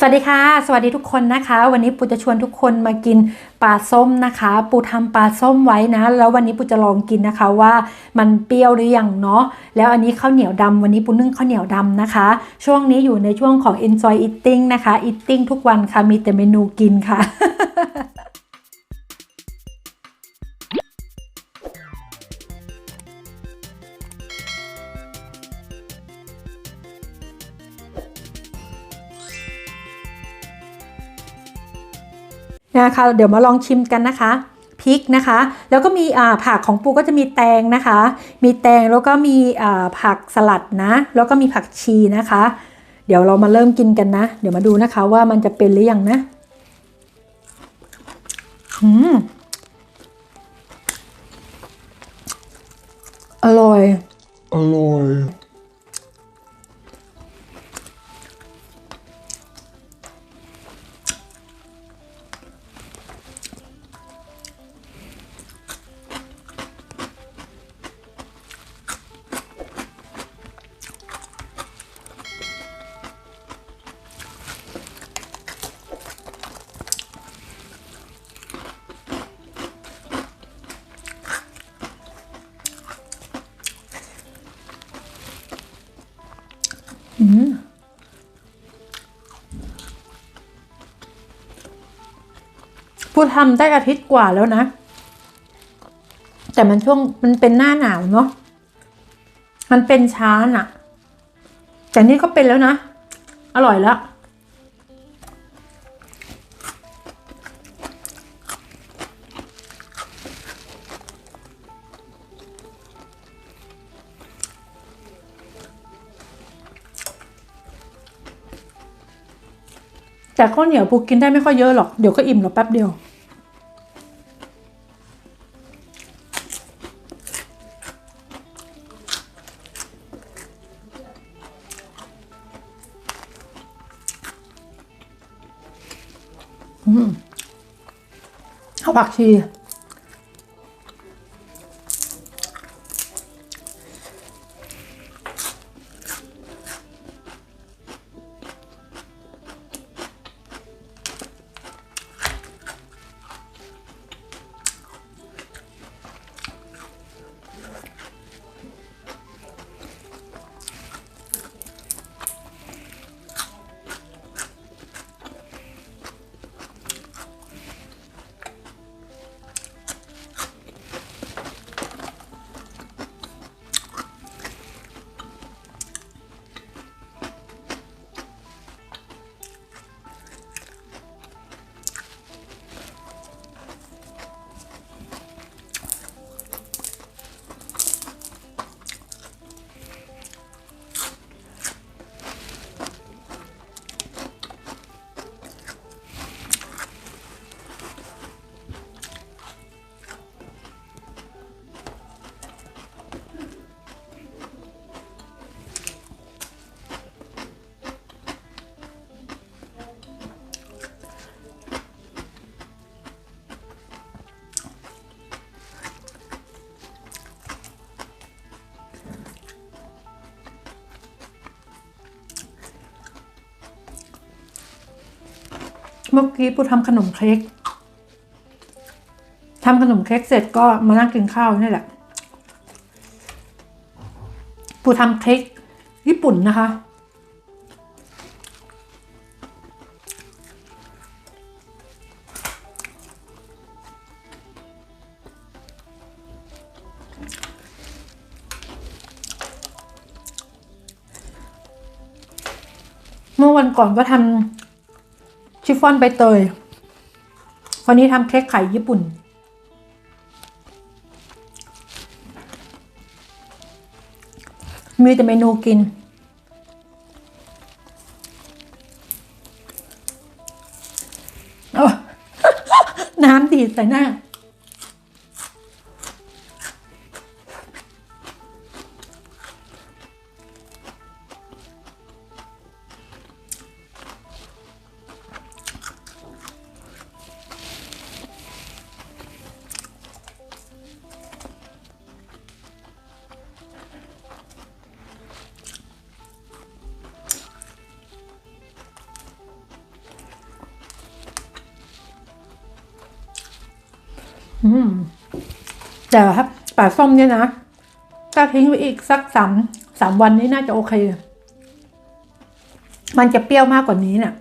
สวัสดีค่ะ สวัสดีทุกคนนะคะ วันนี้ปูจะชวนทุกคนมากินปลาส้มนะคะ ปูทำปลาส้มไว้นะ แล้ววันนี้ปูจะลองกินนะคะว่ามันเปรี้ยวหรือยังเนาะแล้วอันนี้ข้าวเหนียวดำวันนี้ปูนึ่งข้าวเหนียวดำนะคะ ช่วงนี้อยู่ในช่วงของ enjoy eating นะคะ eating ทุกวันค่ะมีแต่เมนูกินค่ะ นะคะเดี๋ยวมาลองชิมกันนะคะพริกนะคะ แล้วก็มีผักของปูก็จะมีแตงนะคะ มีแตงแล้วก็มีผักสลัดนะ แล้วก็มีผักชีนะคะ เดี๋ยวเรามาเริ่มกินกันนะ เดี๋ยวมาดูนะคะว่ามันจะเป็นหรือยังนะอืมอร่อย อร่อย พูดทำได้อาทิตย์กว่าแล้วนะ แต่มันช่วงมันเป็นหน้าหนาวเนาะมันเป็นช้าน่ะ แต่นี่ก็เป็นแล้วนะ อร่อยแล้วแต่ข้าวเหนียวปูกินได้ไม่ค่อยเยอะหรอก เดี๋ยวก็อิ่มหรอกแป๊บเดียว อืมเอาผักชี มื่อกี้ปูทำขนมเค้กทำขนมเค้กเสร็จก็มานั่งกินข้าวนี่แหละปูทำเค้กญี่ปุ่นนะคะ เมื่อวันก่อนก็ทำ ชิฟฟ่อนใบเตย วันนี้ทำเค้กไข่ญี่ปุ่น มีแต่เมนูกิน น้ำดีดใส่หน้า แต่ครับป่าส้มเนี่ยนะถ้าทิ้งไว้อีกสักสามสามวันนี้น่าจะโอเค มันจะเปรี้ยวมากกว่านี้เนี่ย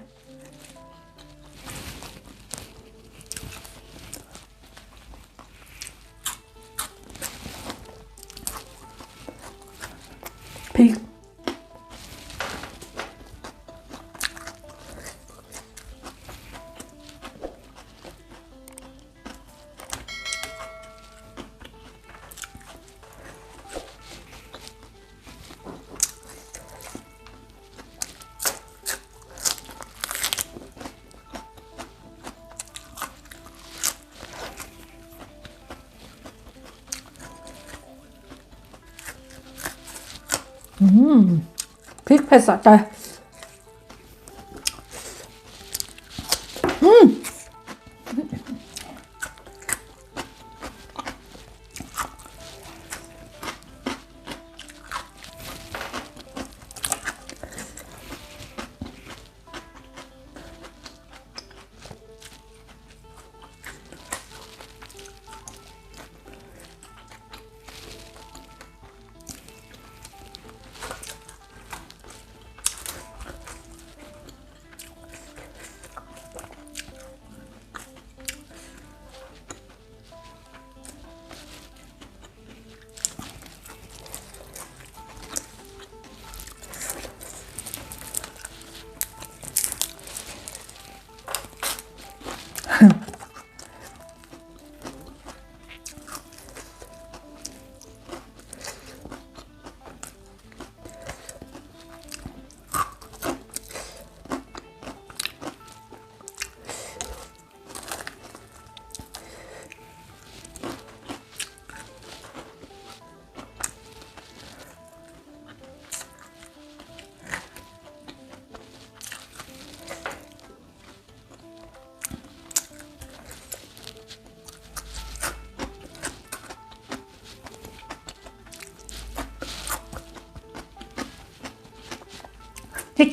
อืมพริก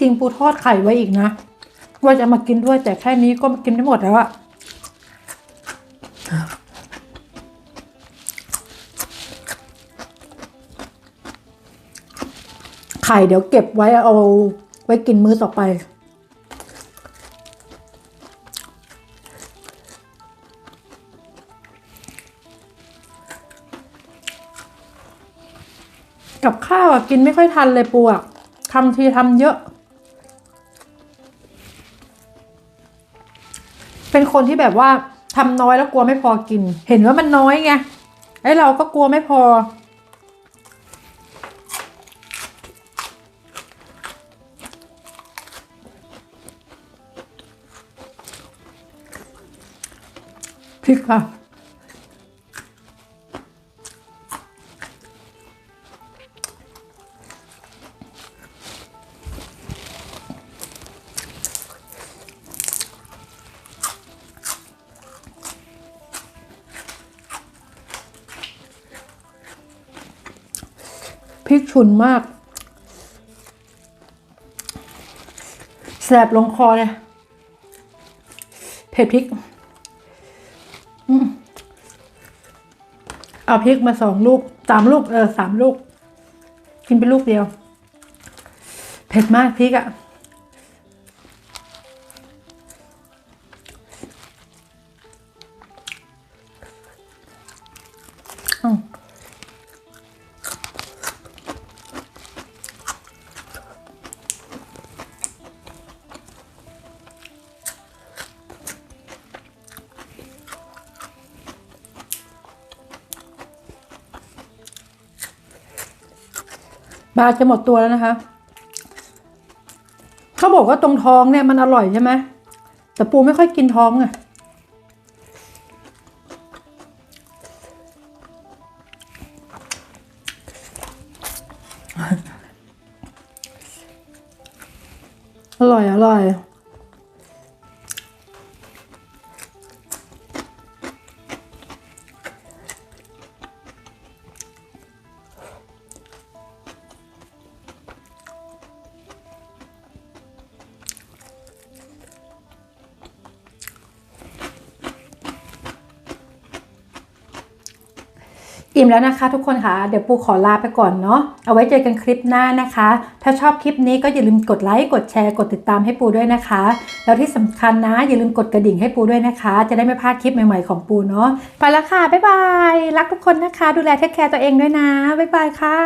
ริงปูทอดไข่ไว้อีกนะ ว่าจะมากินด้วยแต่แค่นี้ก็กินได้หมดแล้วอะไข่เดี๋ยวเก็บไว้เอาไว้กินมื้อต่อไป กับข้าวอะกินไม่ค่อยทันเลยปูอะทำทีทำเยอะ คนที่แบบว่าทำน้อยแล้วกลัวไม่พอกิน เห็นว่ามันน้อยไงไอ้เราก็กลัวไม่พอ พริกค่ะ ริกฉุนมาก แสบลงคอเลย เผ็ดพริกอเอาพริกมาสองลูกสามลูก เออสามลูก กินเป็นลูกเดียว เผ็ดมากพริกอะ่ะ บาจะหมดตัวแล้วนะคะ เขาบอกว่าตรงท้องเนี่ยมันอร่อยใช่ไหมแต่ปูไม่ค่อยกินท้องไง อิ่มแล้วนะคะทุกคนค่ะ เดี๋ยวปูขอลาไปก่อนเนาะ เอาไว้เจอกันคลิปหน้านะคะ ถ้าชอบคลิปนี้ก็อย่าลืมกดไลค์ กดแชร์ กดติดตามให้ปูด้วยนะคะ แล้วที่สำคัญนะ อย่าลืมกดกระดิ่งให้ปูด้วยนะคะ จะได้ไม่พลาดคลิปใหม่ๆของปูเนาะ ไปแล้วค่ะ บ๊ายบาย รักทุกคนนะคะ ดูแลเทคแคร์ตัวเองด้วยนะ บ๊ายบายค่ะ